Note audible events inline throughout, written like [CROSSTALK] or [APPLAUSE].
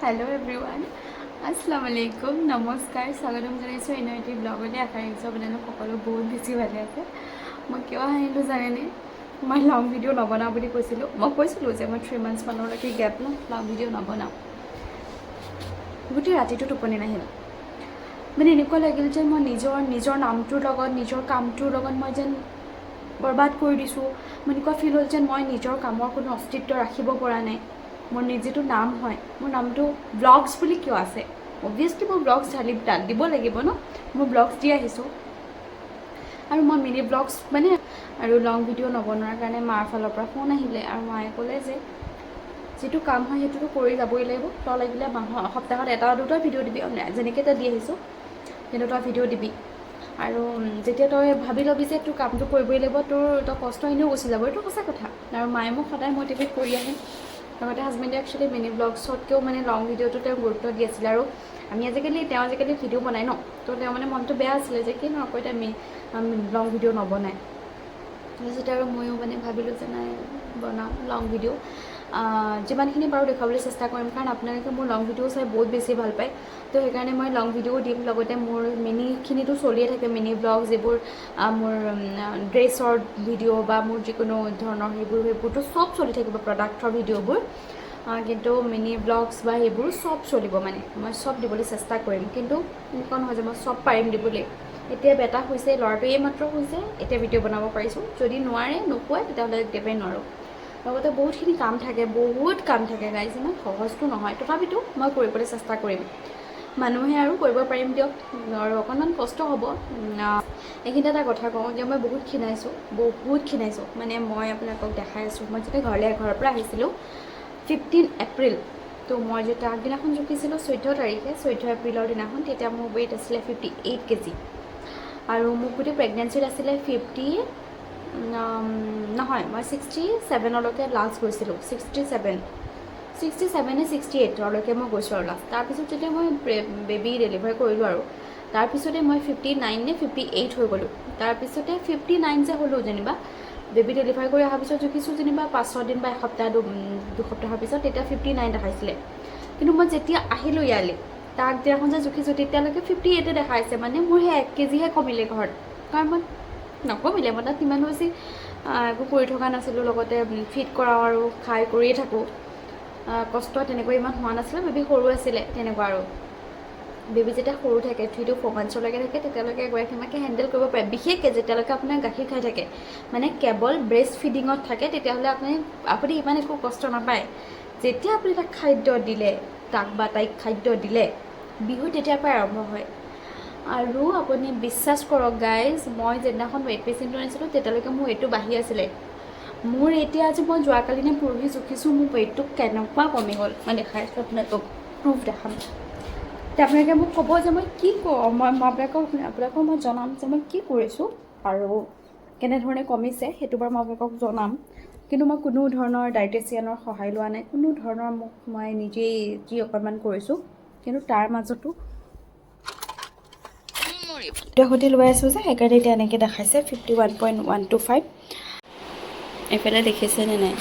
Hello everyone আসসালামু আলাইকুম নমস্কাৰ স্বাগতম জনাইছোঁ এনে এটি ব্লগতে আশা ৰাখিছোঁ আপোনালোক সকলো বহুত বেছি ভালে আছে মই কিয় আহিলোঁ জানেনে মই লং ভিডিঅ' নবনাওঁ বুলি কৈছিলোঁ মই কৈছিলোঁ যে মই থ্ৰী মান্থছমানলৈকে গেপ লওঁ লং ভিডিঅ' নবনাওঁ গোটেই ৰাতিটো টোপনি নাহিল মানে এনেকুৱা লাগিল যে মই নিজৰ নিজৰ নামটোৰ লগত নিজৰ কামটোৰ লগত মই যেন বৰবাদ কৰি দিছোঁ মোৰ এনেকুৱা ফিল হ'ল যেন মই নিজৰ কামৰ কোনো অস্তিত্ব ৰাখিব পৰা নাই মোৰ নিজেতো নাম হয় মোৰ নামটো ব্লগছ বুলি কিয় আছে? অভিয়াছলি মই ব্লগছ ঢালি তাত দিব লাগিব ন? মই ব্লগছ দি আহিছোঁ। আৰু মই মিনি ব্লগছ মানে আৰু লং ভিডিঅ' নবনোৱাৰ কাৰণে মাৰ ফালৰ পৰা ফোন আহিলে আৰু মায়ে ক'লে যে যিটো কাম হয় সেইটোতো কৰি যাবই লাগিব। তই লাগিলে মাহৰ সপ্তাহত এটা দুটা ভিডিঅ' দিবি। যেনেকৈ তই দি আহিছোঁ কিন্তু তই ভিডিঅ' দিবি। আৰু যেতিয়া তই ভাবি ল'বি যে তোৰ কামটো কৰিবই লাগিব তোৰ তই কষ্ট এনেও গুচি যাব। এইটো সঁচা কথা। আৰু মায়ে মোক সদায় মটিভেট কৰি আহে। লগতে হাজবেণ্ডে একচুৱেলি মিনি ব্লগছতকৈও মানে লং ভিডিঅ'টো তেওঁ গুৰুত্ব দি আছিলে আৰু আমি আজিকালি তেওঁ আজিকালি ভিডিঅ' বনাই ন? তো তেওঁ মানে মনটো বেয়া আছিলে যে কিনো আকৌ এতিয়া লং ভিডিঅ' নবনায় তাৰপিছতে আৰু ময়ো মানে ভাবিলোঁ যে নাই, বনাওঁ লং ভিডিঅ' যিমানখিনি পাৰোঁ দেখুৱাবলৈ চেষ্টা কৰিম, কাৰণ আপোনালোকে মোৰ লং ভিডিঅ' চাই বহুত বেছি ভালো পায়। তো সেইকাৰণে মই লং ভিডিঅ'ও দিম, লগতে মোৰ মিনিখিনিতো চলিয়ে থাকে মিনি ব্লগ যিবোৰ মোৰ ড্ৰেছৰ ভিডিঅ' বা মোৰ যিকোনো ধৰণৰ সেইবোৰ, সেইবোৰতো চব চলি থাকিব প্ৰডাক্টৰ ভিডিঅ'বোৰ কিন্তু মিনি ব্লগছ বা সেইবোৰ চব চলিব মানে মই চব দিবলৈ চেষ্টা কৰিম। কিন্তু এনেকুৱা নহয় যে মই চব পাৰিম দিবলৈ। এতিয়া বেটা হৈছে ল'ৰাটো এইমাত্ৰ হৈছে, এতিয়া ভিডিঅ' বনাব পাৰিছোঁ। যদি নোৱাৰে, নোপোৱাই, তেতিয়াহ'লে একেবাৰে নোৱাৰোঁ। লগতে বহুতখিনি কাম থাকে বহুত কাম থাকে গাইজ ইমান সহজটো নহয়। তথাপিতো মই কৰিবলৈ চেষ্টা কৰিম। মানুহে আৰু কৰিব পাৰিম দিয়ক। আৰু অকণমান কষ্ট হ'ব। এইখিনিতে এটা কথা কওঁ যে মই বহুত ক্ষীণাইছোঁ বহুত ক্ষীণাইছোঁ। মানে মই আপোনালোকক দেখাই আছোঁ। মই যেতিয়া ঘৰলৈ ঘৰৰ পৰা আহিছিলোঁ ফিফটিন এপ্ৰিল তো মই যেতিয়া আগদিনাখন জুখিছিলোঁ চৈধ্য তাৰিখে চৈধ্য এপ্ৰিলৰ দিনাখন তেতিয়া মোৰ ৱেইট আছিলে ফিফটি এইট কেজি। আৰু মোক গোটেই প্ৰেগনেঞ্চিত আছিলে ফিফটি নহয়, মই ছিক্সটি ছেভেনলৈকে লাষ্ট গৈছিলোঁ। ছিক্সটি ছেভেন ছিক্সটি ছেভেনে ছিক্সটি এইটৰলৈকে মই গৈছোঁ আৰু লাষ্ট তাৰপিছত যেতিয়া মই বেবী ডেলিভাৰ কৰিলোঁ আৰু তাৰপিছতে মই ফিফটি নাইন নে ফিফটি এইট হৈ গ'লোঁ। তাৰপিছতে ফিফটি নাইন যে হ'লোঁ যেনিবা বেবী ডেলিভাৰ কৰি অহাৰ পিছত জুখিছোঁ যেনিবা পাঁচ ছদিন বা এসপ্তাহ দুসপ্তাহৰ পিছত তেতিয়া ফিফটি নাইন দেখাইছিলে। কিন্তু মই যেতিয়া আহিলোঁ ইয়ালৈ তাৰ আগদিনাখন যে জুখিছোঁ তেতিয়ালৈকে ফিফটি এইটে দেখাইছে। মানে মোৰ সেই এক কেজিহে কমিলে ঘৰত। কাৰণ মই নকমিলে তাত ইমান বেছি একো কৰি থকা নাছিলোঁ লগতে ফিট কৰাওঁ আৰু খাই কৰিয়ে থাকোঁ। কষ্ট তেনেকৈ ইমান হোৱা নাছিলে বেবী সৰু আছিলে তেনেকুৱা আৰু। বেবী যেতিয়া সৰু থাকে থ্ৰী টু ফ'ৰ মান্থছলৈকে থাকে তেতিয়ালৈকে এগৰাকী মাকে হেণ্ডেল কৰিব পাৰে বিশেষকৈ যেতিয়ালৈকে আপোনাৰ গাখীৰ খাই থাকে। মানে কেৱল ব্ৰেষ্ট ফিডিঙত থাকে তেতিয়াহ'লে আপুনি আপুনি ইমান একো কষ্ট নাপায়। যেতিয়া আপুনি তাক খাদ্য দিলে তাক বা তাইক খাদ্য দিলে বিহু তেতিয়াৰ পৰাই আৰম্ভ হয়। আৰু আপুনি বিশ্বাস কৰক গাইজ মই যিদিনাখন ৱেইট পেচিণ্টটো আনিছিলোঁ তেতিয়ালৈকে মোৰ ৱেইটটো বাঢ়ি আছিলে। মোৰ এতিয়া আজি মই যোৱাকালি নে পৰহি জুখিছোঁ মোৰ ৱেইটটো কেনেকুৱা কমি গ'ল। মই দেখাই আছোঁ আপোনালোকক প্ৰুফ দেখাম। আপোনালোকে মোক ক'ব যে মই কি কৰোঁ মই মই আপোনালোকক আপোনালোকক মই জনাম যে মই কি কৰিছোঁ আৰু কেনেধৰণে কমিছে সেইটো বাৰু মই আপোনালোকক জনাম। কিন্তু মই কোনো ধৰণৰ ডাইটেচিয়ানৰ সহায় লোৱা নাই কোনো ধৰণৰ মোক মই নিজেই যি অকণমান কৰিছোঁ কিন্তু তাৰ মাজতো সতি লৈ আছোঁ যে সেইকাৰণে এতিয়া এনেকৈ দেখাইছে fifty one point one two five এইফালে দেখিছেনে নাই?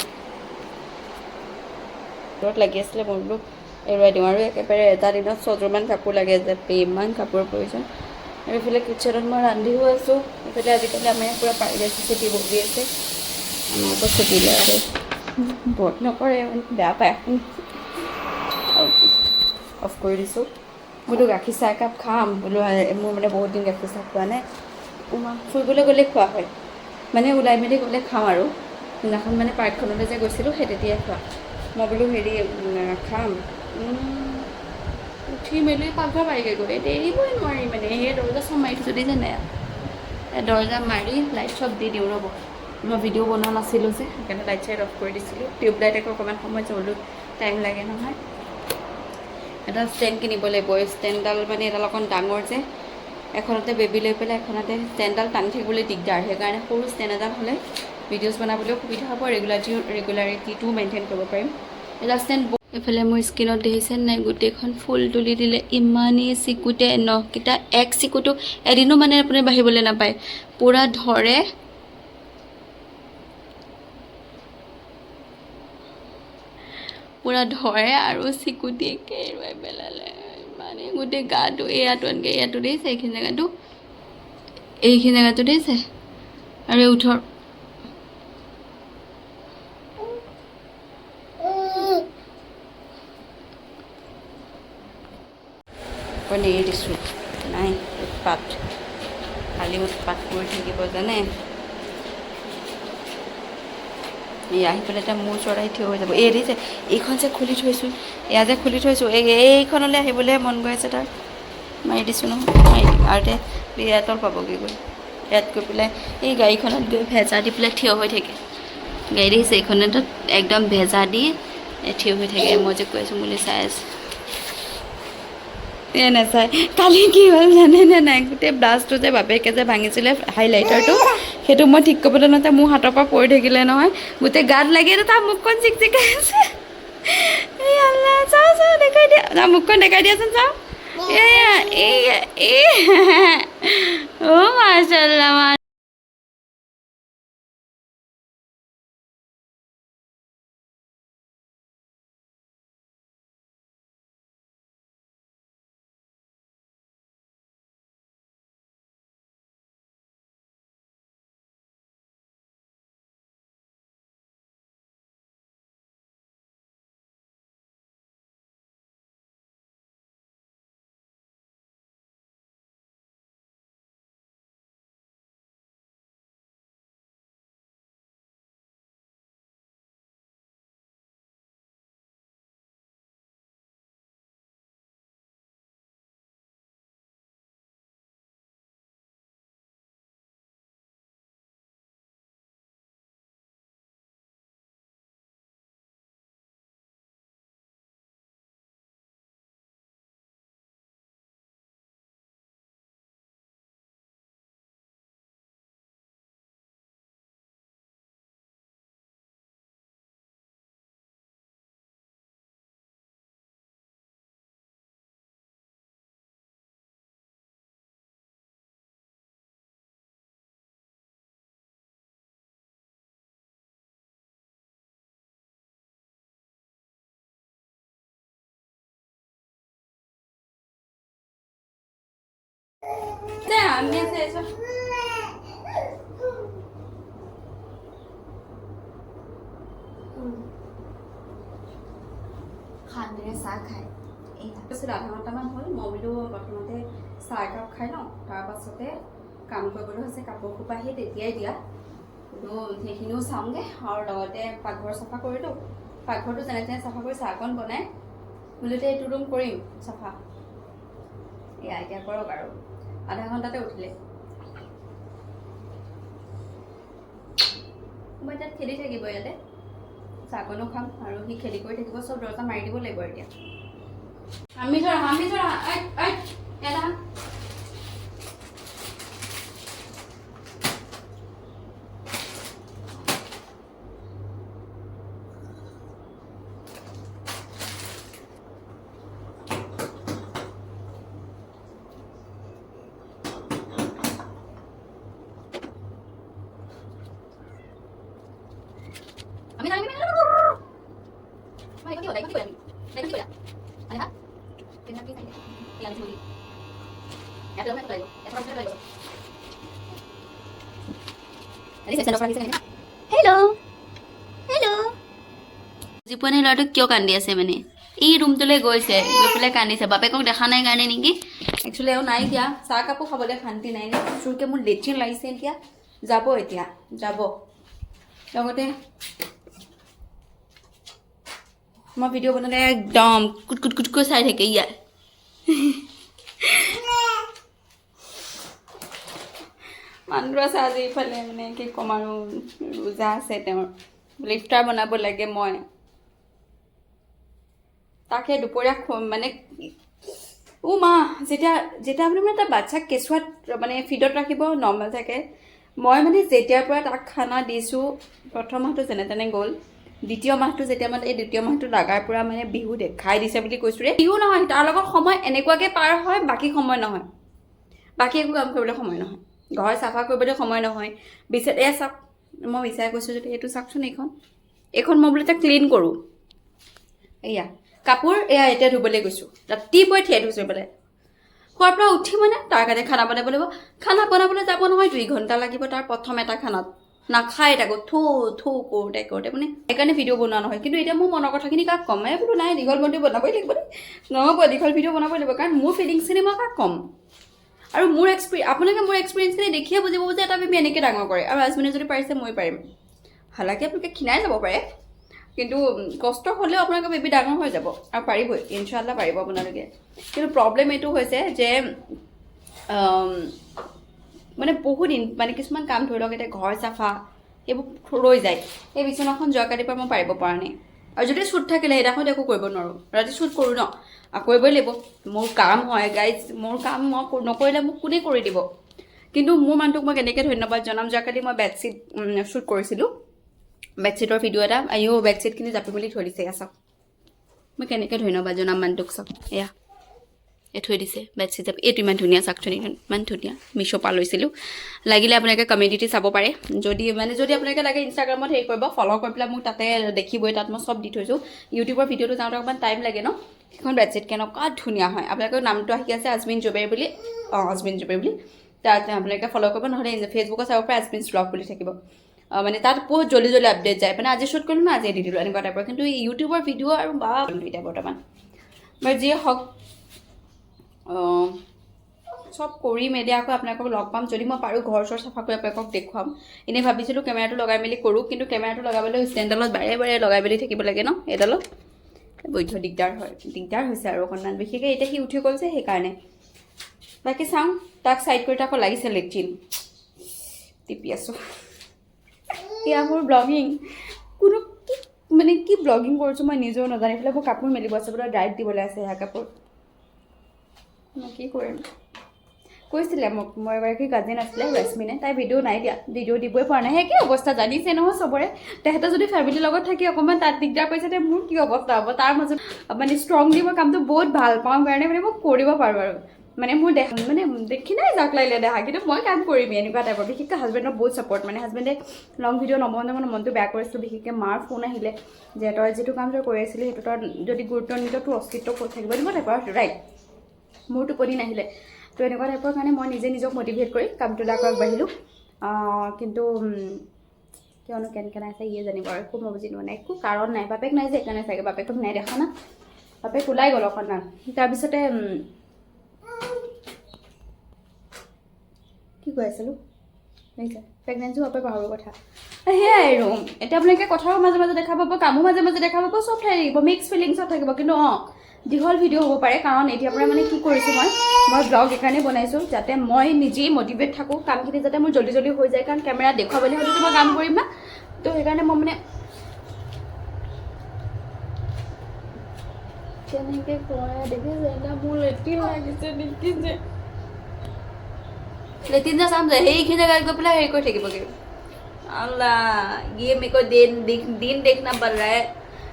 দূৰত লাগি আছিলে মই বোলো এৰুৱাই দিওঁ। আৰু একেবাৰে এটা দিনত ছযোৰমান কাপোৰ লাগে যে ইমান কাপোৰৰ প্ৰয়োজন। আৰু এইফালে কিটচেনত মই ৰান্ধিও আছোঁ। এইফালে আজিকালি আমাৰ পূৰা পাৰিবাচি চিটি বহি আছে। আমাৰ ওপৰত চিটিলে আৰু বধ নকৰে বেয়া পায়। অফ কৰি দিছোঁ। বোলো গাখীৰ চাহ একাপ খাম। বোলো মোৰ মানে বহুত দিন গাখীৰ চাহ খোৱা নাই। ফুৰিবলৈ গ'লে খোৱা হয়। মানে ওলাই মেলি গ'লে খাওঁ আৰু। সেইদিনাখন মানে পাৰ্কখনলৈ যে গৈছিলোঁ, সেই তেতিয়াই খোৱা। মই বোলো, হেৰি খাম। উঠি মেলি পাকঘৰ পাইগৈ গৈ। এৰিবই নোৱাৰি মানে সেই দৰ্জা চব মাৰি যদি যেনে দৰ্জা মাৰি লাইট চব দি দিওঁ ৰ'ব। মই ভিডিঅ' বনোৱা নাছিলোঁ যে, সেইকাৰণে লাইট চাইট অফ কৰি দিছিলোঁ। টিউবলাইট আকৌ অকণমান সময় জ্বলো টাইম লাগে নহয়। এটা ষ্টেণ্ড কিনিব লাগিব। ষ্টেণ্ডডাল মানে এডাল অকণ ডাঙৰ যে। এখনতে বেবী লৈ পেলাই এখনতে ষ্টেণ্ডডাল টানি থাকিবলৈ দিগদাৰ। সেইকাৰণে সৰু ষ্টেণ্ড এডাল হ'লে ভিডিঅ'জ বনাবলৈও সুবিধা হ'ব। ৰেগুলাৰিটি ৰেগুলাৰিটিটোও মেইনটেইন কৰিব পাৰিম। এডাল ষ্টেণ্ড এইফালে মোৰ স্কিনত দেখিছে নাই? গোটেইখন ফুল তুলি দিলে। ইমানেই চিকুতে নখকেইটা এক চিকুটো। এদিনো মানে আপুনি বাঢ়িবলৈ নাপায়। পূৰা ধৰে। পূৰা ধৰে আৰু চিকুটি একেবাৰে পেলালে। মানে গোটেই গাটো এয়াটো এনেকৈ ইয়াতো দিছে, এইখিনি জেগাটো। এইখিনি জেগাটো দিছে। আৰু এই আকৌ এৰি দিছোঁ। নাই, উৎপাত। খালি উৎপাত কৰি থাকিব জানে? এই আহি পেলাই এতিয়া মোৰ আহি থিয় হৈ যাব। এই দিছে এইখন যে খুলি থৈছোঁ, এয়া যে খুলি থৈছোঁ, এই, এইখনলৈ আহিবলৈ মন গৈ আছে তাৰ। মাৰি দিছোঁ নহয়, মাৰি দিম। আৰু এতিয়া বিৰাটল পাবগৈ গৈ। ইয়াত গৈ পেলাই এই গাড়ীখনত গৈ ভেজা দি পেলাই থিয় হৈ থাকে। গাড়ী দেখিছে এইখনত একদম ভেজা দি থিয় হৈ থাকে। মই যে কৈ আছোঁ বুলি চাই আছে। এ নাচাই কালি কি হ'ল জানেনে নাই? গোটেই ব্লাছটো যে বাপেকে যে ভাঙিছিলে হাইলাইটাৰটো সেইটো মই ঠিক কৰিবলৈ নহওঁতে মোৰ হাতৰ পৰা পৰি থাকিলে নহয়। গোটেই গাত লাগি তাৰ মুখখন চিকচিকাই আছে। এই চাওঁ দেখাই দিয়াচোন, চাওঁ। এয়া এয়া এ অ' মাৰ্চাল্লাহ মা দে আমি আছে এসব শান্তিৰে চাহ খায় তাৰপিছত আধা ঘণ্টামান হ'ল মই বোলো প্ৰথমতে চাহ একাপ খাই লওঁ তাৰপাছতে কাম কৰিবলৈ হৈছে কাপোৰ খোপা সেই তেতিয়াই দিয়া বোলো সেইখিনিও চাওঁগৈ আৰু লগতে পাকঘৰ চাফা কৰিলোঁ পাকঘৰটো যেনে তেনে চাফা কৰি চাহকণ বনাই বোলো এতিয়া এইটো ৰুম কৰিম চাফা এয়া এতিয়া কৰক আৰু। আধা ঘণ্টাতে উঠিলে। মই তাত খেলি থাকিব ইয়াতে। চাহকণো খাম আৰু সি খেলি কৰি থাকিব চব দৰজা মাৰি দিব লাগিব এতিয়া। আমি ধৰা আমি ধৰা পোৱা নাই ল'ৰাটোক কিয় কান্দি আছে মানে? এই ৰুমটোলৈ গৈছে গৈ পেলাই কান্দিছে। বাপেকক দেখা নাই কাৰণে নেকি? একচুৱেলি এওঁ নাই এতিয়া চাহ কাপো খাবলৈ শান্তি নাই নে চোৰকৈ মোৰ লেট্ৰিন লাগিছে এতিয়া। যাব এতিয়া যাব। লগতে মই ভিডিঅ' বনালে একদম কুট কুট কুটকৈ চাই থাকে ইয়াত মানুহটো আছে আজি ইফালে মানে কি ক'ম আৰু ৰোজা আছে তেওঁৰ। লিফ্টাৰ বনাব লাগে মই। তাকে দুপৰীয়া মানে ও মা যেতিয়া যেতিয়া আপুনি মানে তাৰ বাচ্ছাক কেঁচুৱাত মানে ফিডত ৰাখিব নৰ্মেল থাকে মই মানে যেতিয়াৰ পৰা তাক খানা দিছোঁ প্ৰথম মাহটো যেনে তেনে গ'ল দ্বিতীয় মাহটো যেতিয়া মানে এই দ্বিতীয় মাহটো লগাৰ পৰা মানে বিহু দেখাই দিছে বুলি কৈছোঁ ৰে। বিহু নহয় তাৰ লগত সময় এনেকুৱাকৈ পাৰ হয় বাকী সময় নহয়। বাকী একো কাম কৰিবলৈ সময় নহয়। ঘৰ চাফা কৰিবলৈ সময় নহয়। বিচাৰ এয়া চাওক মই বিচাৰি কৈছোঁ যদি এইটো চাওকচোন এইখন। এইখন মই বোলে তাক ক্লিন কৰোঁ। এয়া কাপোৰ এয়া এতিয়া ধুবলৈ গৈছোঁ। ৰাতিপুৱাই থিয়াই থৈছোঁ বোলে খোৱাৰ পৰা উঠি মানে তাৰ কাৰণে খানা বনাব লাগিব। খানা বনাবলৈ যাব নহয়, দুই ঘণ্টা লাগিব তাৰ প্ৰথম এটা খানাত। নাখায় তাকো, থু থু কৰোঁতে কৰোঁতে। মানে সেইকাৰণে ভিডিঅ' বনোৱা নহয়। কিন্তু এতিয়া মোৰ মনৰ কথাখিনি কাক ক'ম? এই বোলো নাই, দীঘল বন্ধু বনাবই লাগিব নহ'ব, দীঘল ভিডিঅ' বনাবই লাগিব। কাৰণ মোৰ ফিলিংছখিনি মই কাক ক'ম? আৰু মোৰ এক্সপি আপোনালোকে মোৰ এক্সপিৰিয়েঞ্চখিনি দেখিয়ে বুজিব যে এটা বেবী এনেকৈ ডাঙৰ কৰে। আৰু হাজবেণ্ডে যদি পাৰিছে, মই পাৰিম। হালাকি আপোনালোকে ক্ষীণাই যাব পাৰে। কিন্তু কষ্ট হ'লেও আপোনালোকৰ বেবী ডাঙৰ হৈ যাব আৰু পাৰিবই ইনশাল্লাহ পাৰিব আপোনালোকে। কিন্তু প্ৰব্লেম এইটো হৈছে যে মানে বহুত মানে কিছুমান কাম ধৰি লওক, এতিয়া ঘৰ চাফা সেইবোৰ ৰৈ যায়। সেই বিচনাখন যোৱাকালিৰ পৰা মই পাৰিব পৰা নাই। আৰু যদি শ্বুট থাকিলে, সেইদিনাখন একো কৰিব নোৱাৰোঁ। ৰাতি শ্বুট কৰোঁ ন? কৰিবই লাগিব। মোৰ কাম হয় গাইজ মোৰ কাম মই নকৰিলে মোক কোনে কৰি দিব? কিন্তু মোৰ মানুহটোক মই কেনেকৈ ধন্যবাদ জনাম? যোৱাকালি মই বেডশ্বীট শ্বুট কৰিছিলোঁ। বেডশ্বীটৰ ভিডিঅ' এটা আয়ো বেডশ্বীটখিনি জাপি বুলি থৈ দিছে, এয়া চাওক। মই কেনেকৈ ধন্যবাদ জনাম মানুহটোক চাওক। এয়া এই থৈ দিছে বেডশ্বীট জাপি। এইটো ইমান ধুনীয়া চাওকচোন এইখন ইমান ধুনীয়া। মিছ'ৰ পৰা লৈছিলোঁ। লাগিলে আপোনালোকে কমিউনিটি চাব পাৰে। যদি মানে যদি আপোনালোকে লাগে ইনষ্টাগ্ৰামত হেৰি কৰিব ফ'ল' কৰি পেলাই মোক তাতে দেখিবই, তাত মই চব দি থৈছোঁ। ইউটিউবৰ ভিডিঅ'টো যাওঁতে অকণমান টাইম লাগে ন? সেইখন বেডশ্বীট কেনেকুৱা ধুনীয়া হয়। আপোনালোকৰ নামটো আহি আছে আজমিন জুবেৰ বুলি। অঁ আজমিন জুবেৰ বুলি। তাত আপোনালোকে ফ'ল' কৰিব, নহ'লে ফেচবুকত চাব পাৰে আজমিন ব্লগ বুলি থাকিব। মানে তাত বহুত জল্দি জল্দি আপডেট যায়। মানে আজি শ্বুট কৰিলোঁ ন, আজি দি দিলোঁ, এনেকুৱা টাইপৰ। কিন্তু ইউটিউবৰ ভিডিঅ' আৰু বা এতিয়া বৰ্তমান। বাৰু যিয়ে হওক চব কৰি মেলি আকৌ আপোনালোকক লগ পাম। যদি মই পাৰোঁ ঘৰ চৰ চাফা কৰি আপোনালোকক দেখুৱাম। এনেই ভাবিছিলোঁ কেমেৰাটো লগাই মেলি কৰোঁ, কিন্তু কেমেৰাটো লগাবলৈ ষ্টেণ্ডডালত বাৰে বাৰে লগাই মেলি থাকিব লাগে ন এইডালত বৈধ দিগদাৰ হয়, দিগদাৰ হৈছে আৰু অকণমান। বিশেষকৈ এতিয়া সি উঠি গ'ল যে, সেইকাৰণে। বাকী চাওঁ, তাক চাইড কৰি আকৌ লাগিছে লেট্ৰিন। টিপি আছোঁ। এয়া মোৰ ব্লগিং কোনো কি মানে কি ব্লগিং কৰিছোঁ মই নিজেও নাজানো। এইফালে মোৰ কাপোৰ মেলিব আছে বোলে ড্ৰাইভ দিবলৈ আছে সেয়া কাপোৰ। মই কি কৰিম? কৈছিলে মোক মই এগৰাকী কাজিন আছিলে ৰেচমিনে তাই ভিডিঅ' নাই দিয়া। ভিডিঅ' দিবই পৰা নাই। সেই কি অৱস্থা জানিছে নহয় চবৰে। তেহেঁতে যদি ফেমিলিৰ লগত থাকি অকণমান তাত দিগদাৰ পাইছে তে মোৰ কি অৱস্থা হ'ব? তাৰ মাজত মানে ষ্ট্ৰংলি মই কামটো বহুত ভাল পাওঁ কাৰণে মানে মই কৰিব পাৰোঁ আৰু। মানে মোৰ দেহ মানে দেখি নাই জাক লাগিলে দেহা, কিন্তু মই কাম কৰিমেই এনেকুৱা টাইপৰ। বিশেষকৈ হাজবেণ্ডৰ বহুত ছাপৰ্ট মানে হাজবেণ্ডে লং ভিডিঅ' নবনাওঁতে মানে মনটো বেয়া কৰিছিলোঁ বিশেষকৈ মাৰ ফোন আহিলে যে তই যিটো কাম তই কৰি আছিলি, সেইটো তই যদি গুৰুত্ব নিদিয়, তোৰ অস্তিত্ব ক'ত থাকিব? এনেকুৱা টাইপৰ ৰাইট মোৰ টোপনি নাহিলে। তো এনেকুৱা টাইপৰ কাৰণে মই নিজে নিজক মটিভেট কৰি কামটোলৈ আকৌ আগবাঢ়িলোঁ। কিন্তু কিয়নো কেনেকৈ চাই ইয়ে জানিব আৰু, একো মই বুজি নাই, একো কাৰণ নাই, বাপেক নাই যে সেইকাৰণে চাগে, বাপেকক নাই দেখা না। বাপেক ওলাই গ'ল অকণমান। তাৰপিছতে কি কৈ আছিলোঁ? দেখিছে প্ৰেগনেঞ্চি হোৱাৰ পৰা পাহৰোঁ কথা। সেয়াই আৰু। এতিয়া আপোনালোকে কথাও মাজে মাজে দেখা পাব কামো মাজে মাজে দেখা পাব চব ঠাই থাকিব মিক্স ফিলিংছত থাকিব। কিন্তু অঁ দীঘল ভিডিঅ' হ'ব পাৰে কাৰণ এতিয়াৰ পৰা মানে কি কৰিছোঁ মই মই ব্লগ এইকাৰণে বনাইছোঁ যাতে মই নিজেই মটিভেট থাকোঁ কামখিনি যাতে মোৰ জল্দি জল্দি হৈ যায় কাৰণ কেমেৰাত দেখুৱাবলৈ হ'লেতো মই কাম কৰিম না। তো সেইকাৰণে মই মানে কেনেকৈ কয় দেখিছে এতিয়া মোৰ লেট্ৰিন লাগিছে দেখিছে। লেট্ৰিন যে চাম যে সেইখিনি জেগাত গৈ পেলাই হেৰি কৰি থাকিবগৈ अल्लाह ये मेरे को दिन दिख दिन देखना पड़ रहा है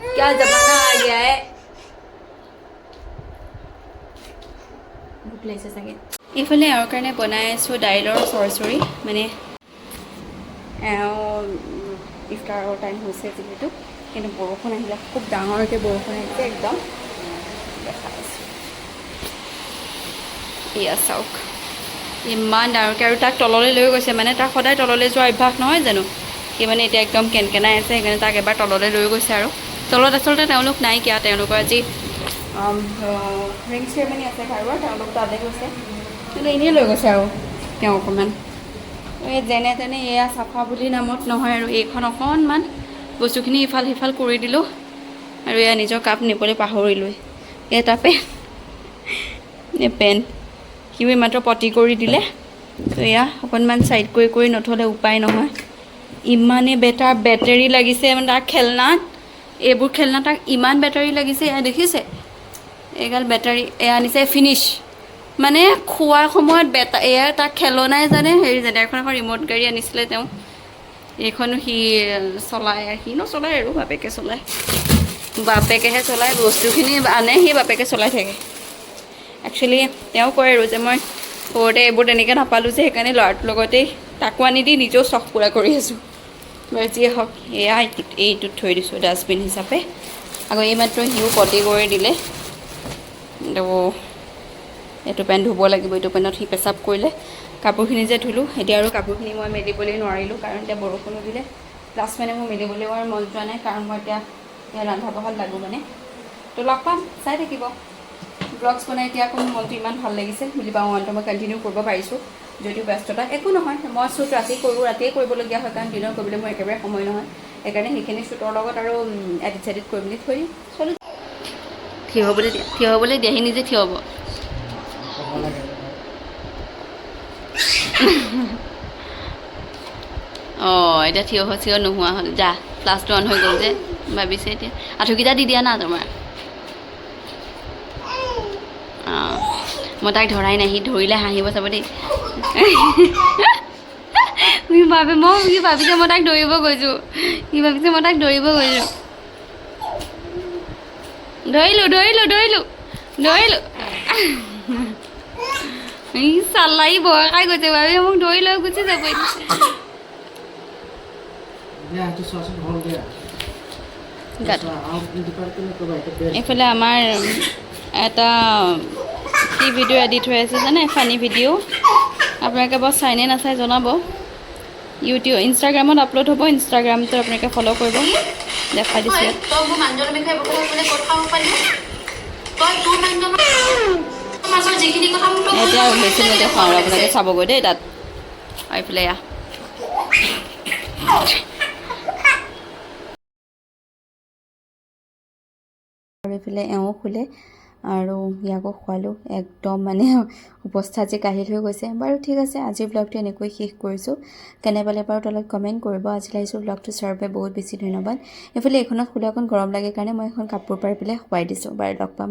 क्या जमाना आ गया है ভোক লাগিছে চাগে এইফালে এওঁৰ কাৰণে বনাই আছোঁ দাইলৰ চৰচৰি মানে এওঁ উম, ইফতাৰৰ টাইম হৈছে যিহেতু কিন্তু বৰষুণ আহিলে খুব ডাঙৰকৈ বৰষুণ আহিছে একদম দেখা আছোঁ এয়া চাওক ইমান ডাঙৰকৈ আৰু তাক তললৈ লৈ গৈছে। মানে তাক সদায় তললৈ যোৱাৰ অভ্যাস নহয় জানো? সি মানে এতিয়া একদম কেনকেনাই আছে সেইকাৰণে তাক এবাৰ তললৈ লৈ গৈছে আৰু। তলত আচলতে তেওঁলোক নাইকিয়া তেওঁলোকৰ আজি ৰিং চেৰেমনি আছে ঘৰৰ তেওঁলোক তালৈ গৈছে। কিন্তু এনেই লৈ গৈছে আৰু তেওঁ অকণমান। এই যেনে তেনে এয়া চাফা বুলি নামত নহয় আৰু। এইখন অকণমান বস্তুখিনি ইফাল সিফাল কৰি দিলোঁ আৰু এয়া নিজৰ কাপ নিবলৈ পাহৰিলোৱে এটা পেন পেন। সিও এইমাত্ৰ পটি কৰি দিলে। তো এয়া অকণমান ছাইড কৰি কৰি নথ'লে উপায় নহয়। ইমানেই বেটাৰ বেটেৰী লাগিছে মানে তাৰ খেলনাত। এইবোৰ খেলনা তাক ইমান বেটাৰী লাগিছে এয়া দেখিছে? এইগাল বেটাৰী এয়া আনিছে ফিনিছ মানে খোৱাৰ সময়ত বেটা এয়া তাক খেলনাই জানে? হেৰি জানে এখন এখন ৰিম'ট গাড়ী আনিছিলে তেওঁ। এইখনো সি চলায় সি নচলায় আৰু বাপেকে চলায় বাপেকেহে চলায় বস্তুখিনি আনে সি বাপেকে চলাই থাকে। একচুৱেলি তেওঁ কয় আৰু যে মই সৰুতে এইবোৰ তেনেকৈ নাপালোঁ যে সেইকাৰণে ল'ৰাটোৰ লগতেই তাকো আনি দি নিজেও চখ পূৰা কৰি আছোঁ। বাৰু যিয়ে হওক এয়া এইটোত থৈ দিছোঁ ডাষ্টবিন হিচাপে। আকৌ এইমাত্ৰ সিও পটি কৰি দিলে। তো এইটো পেণ্ট ধুব লাগিব এইটো পেণ্টত সি পেচাব কৰিলে। কাপোৰখিনি যে ধুলোঁ এতিয়া আৰু কাপোৰখিনি মই মেলিবলৈ নোৱাৰিলোঁ কাৰণ এতিয়া বৰষুণো দিলে। প্লাছ মানে মোৰ মেলিবলৈও আৰু মন যোৱা নাই কাৰণ মই এতিয়া ৰন্ধা বঢ়াত লাগোঁ মানে। তো লগ পাম চাই থাকিব। ব্লগছ বনাই এতিয়া আকৌ মনটো ইমান ভালো লাগিছে, বুলি পাওঁ মনটো মই কণ্টিনিউ কৰিব পাৰিছোঁ, যদিও ব্যস্ততা, একো নহয়, মই শ্বুট ৰাতি কৰোঁ, ৰাতিয়ে কৰিবলগীয়া হয়, কাৰণ দিনত কৰিবলৈ মোৰ একেবাৰে সময় নহয়, সেইকাৰণে সেইখিনি শ্বুটৰ লগত আৰু এডিট চেডিট কৰি মেলি থৈ দিম। চলো। থিয় হ'বলৈ দিয়া, থিয় হ'বলৈ দিয়া, সি নিজে থিয় হ'ব। অঁ, এতিয়া থিয় হৈ থিয় নোহোৱা হ'ল, যা ফ্লাছটো অন হৈ গ'ল যে, ভাবিছে এতিয়া। আঁঠুকেইটা দি দিয়া না তোমাৰ? মই তাইক ধৰাই নাই সি ধৰিলে হাঁহিব চাব দেই। [LAUGHS] সি ভাবে মই সি ভাবিছে মই তাইক ধৰিব গৈছোঁ। সি ভাবিছে মই তাইক ধৰিব গৈছোঁ। ধৰিলোঁ ধৰিলোঁ ধৰিলোঁ ধৰিলোঁ। [LAUGHS] ই চালাই ভয় খাই গৈছে ভাবি মোক ধৰি লৈ গুচি যাব। এইফালে আমাৰ এটা কি ভিডিঅ' এডিট হৈ আছে জানে? ফানী ভিডিঅ' আপোনালোকে বাৰু চাইনে নাচাই জনাব। ইউটিউব ইনষ্টাগ্ৰামত আপলোড হ'ব ইনষ্টাগ্ৰামটো আপোনালোকে ফ'ল' কৰিব। দেখাই দিছোঁ। এতিয়া বেছি নেদেখাওঁ আৰু আপোনালোকে চাবগৈ দেই তাত। আৰু এইফালে এয়া। আৰু এইফালে এওঁ শুলে। আৰু ইয়াকো খোৱালোঁ। একদম মানে অৱস্থা যে কাঢ়ি হৈ গৈছে। বাৰু ঠিক আছে, আজিৰ ব্লগটো এনেকৈ শেষ কৰিছোঁ। কেনে পালে বাৰু তলত কমেণ্ট কৰিব। আজিলৈ আহিছোঁ ব্লগটো চোৱাৰ বাবে বহুত বেছি ধন্যবাদ। এইফালে এইখনত শুলে অকণ গৰম লাগে কাৰণে মই এখন কাপোৰ পাৰি পেলাই শুৱাই দিছোঁ। বাৰু লগ পাম